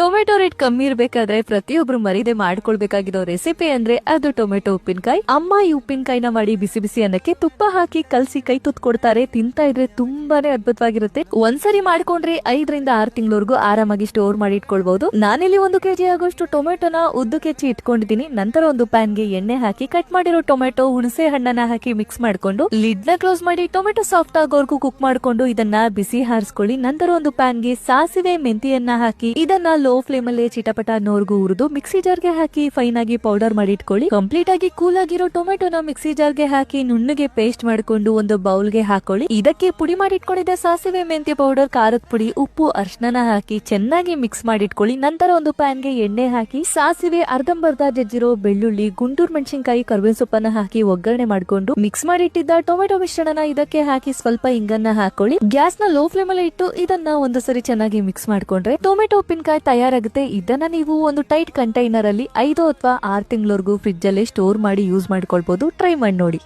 Tomato rate ಕಮ್ಮಿ ಇರಬೇಕಾದ್ರೆ ಪ್ರತಿಯೊಬ್ರು ಮರಿದೆ ಮಾಡ್ಕೊಳ್ಬೇಕಾಗಿರೋ ರೆಸಿಪಿ ಅಂದ್ರೆ ಅದು ಟೊಮೆಟೊ ಉಪ್ಪಿನಕಾಯಿ. ಅಮ್ಮ ಈ ಉಪ್ಪಿನಕಾಯಿನ ಮಾಡಿ ಬಿಸಿ ಬಿಸಿ ಅನ್ನಕ್ಕೆ ತುಪ್ಪ ಹಾಕಿ ಕಲಸಿ ಕೈ ತುತ್ ಕೊಡ್ತಾರೆ ತಿಂತಾ ಇದ್ರೆ ತುಂಬಾನೇ ಅದ್ಭುತವಾಗಿರುತ್ತೆ. ಒಂದ್ಸರಿ ಮಾಡ್ಕೊಂಡ್ರೆ ಐದರಿಂದ ಆರು ತಿಂಗಳವರೆಗೂ ಆರಾಮಾಗಿ ಸ್ಟೋರ್ ಮಾಡಿ ಇಟ್ಕೊಳ್ಬಹುದು ನಾನಿಲ್ಲಿ ಒಂದು ಕೆಜಿ ಆಗೋಷ್ಟು ಟೊಮೆಟೊನ ಉದ್ದು ಕೆಚ್ಚಿ ಇಟ್ಕೊಂಡಿದ್ದೀನಿ. ನಂತರ ಒಂದು ಪ್ಯಾನ್ಗೆ ಎಣ್ಣೆ ಹಾಕಿ ಕಟ್ ಮಾಡಿರೋ ಟೊಮೆಟೊ ಹುಣಸೆ ಹಣ್ಣನ್ನ ಹಾಕಿ ಮಿಕ್ಸ್ ಮಾಡ್ಕೊಂಡು ಲಿಡ್ನ ಕ್ಲೋಸ್ ಮಾಡಿ ಟೊಮೆಟೊ ಸಾಫ್ಟ್ ಆಗೋರ್ಗೂ ಕುಕ್ ಮಾಡ್ಕೊಂಡು ಇದನ್ನ ಬಿಸಿ ಹಾರಿಸ್ಕೊಳ್ಳಿ. ನಂತರ ಒಂದು ಪ್ಯಾನ್ಗೆ ಸಾಸಿವೆ ಮೆಂತಿಯನ್ನ ಹಾಕಿ ಇದನ್ನ ಲೋ ಫ್ಲೇಮ್ ಅಲ್ಲಿ ಚಿಟಪಟ ನೋರ್ಗು ಹುರಿದು ಮಿಕ್ಸಿ ಜಾರ್ಗೆ ಹಾಕಿ ಫೈನ್ ಆಗಿ ಪೌಡರ್ ಮಾಡಿ ಇಟ್ಕೊಳ್ಳಿ. ಕಂಪ್ಲೀಟ್ ಆಗಿ ಕೂಲ್ ಆಗಿರೋ ಟೊಮೆಟೊನ ಮಿಕ್ಸಿ ಜಾರ್ಗೆ ಹಾಕಿ ನುಣ್ಣಗೆ ಪೇಸ್ಟ್ ಮಾಡ್ಕೊಂಡು ಒಂದು ಬೌಲ್ಗೆ ಹಾಕೊಳ್ಳಿ. ಇದಕ್ಕೆ ಪುಡಿ ಮಾಡಿ ಇಟ್ಕೊಂಡಿದ್ದ ಸಾಸಿವೆ ಮೆಂತ್ಯ ಪೌಡರ್ ಖಾರದ ಪುಡಿ, ಉಪ್ಪು ಅರ್ಶನ ಹಾಕಿ ಚೆನ್ನಾಗಿ ಮಿಕ್ಸ್ ಮಾಡಿಟ್ಕೊಳ್ಳಿ ನಂತರ ಒಂದು ಪ್ಯಾನ್ಗೆ ಎಣ್ಣೆ ಹಾಕಿ ಸಾಸಿವೆ ಅರ್ಧಂಬರ್ಧ ಜಜ್ಜಿರೋ ಬೆಳ್ಳುಳ್ಳಿ ಗುಂಟೂರು ಮೆಣಸಿನಕಾಯಿ, ಕರ್ಬೇವಿನ ಸೊಪ್ಪನ್ನ ಹಾಕಿ ಒಗ್ಗರಣೆ ಮಾಡ್ಕೊಂಡು ಮಿಕ್ಸ್ ಮಾಡಿಟ್ಟಿದ್ದ ಟೊಮೆಟೊ ಮಿಶ್ರಣನ ಇದಕ್ಕೆ ಹಾಕಿ ಸ್ವಲ್ಪ ಇಂಗನ್ನ ಹಾಕೊಳ್ಳಿ. ಗ್ಯಾಸ್ನ ಲೋ ಫ್ಲೇಮ್ ಅಲ್ಲಿ ಇಟ್ಟು ಇದನ್ನ ಒಂದು ಸರಿ ಚೆನ್ನಾಗಿ ಮಿಕ್ಸ್ ಮಾಡ್ಕೊಂಡ್ರೆ ಟೊಮೆಟೊ ಉಪ್ಪಿನಕಾಯಿ ತಯಾರಾಗುತ್ತೆ. ಇದನ್ನ ನೀವು ಒಂದು ಟೈಟ್ ಕಂಟೈನರ್ ಅಲ್ಲಿ ಐದು ಅಥವಾ ಆರು ತಿಂಗಳವರೆಗೂ ಫ್ರಿಜ್ ಅಲ್ಲಿ ಸ್ಟೋರ್ ಮಾಡಿ ಯೂಸ್ ಮಾಡ್ಕೊಳ್ಬಹುದು ಟ್ರೈ ಮಾಡಿ ನೋಡಿ.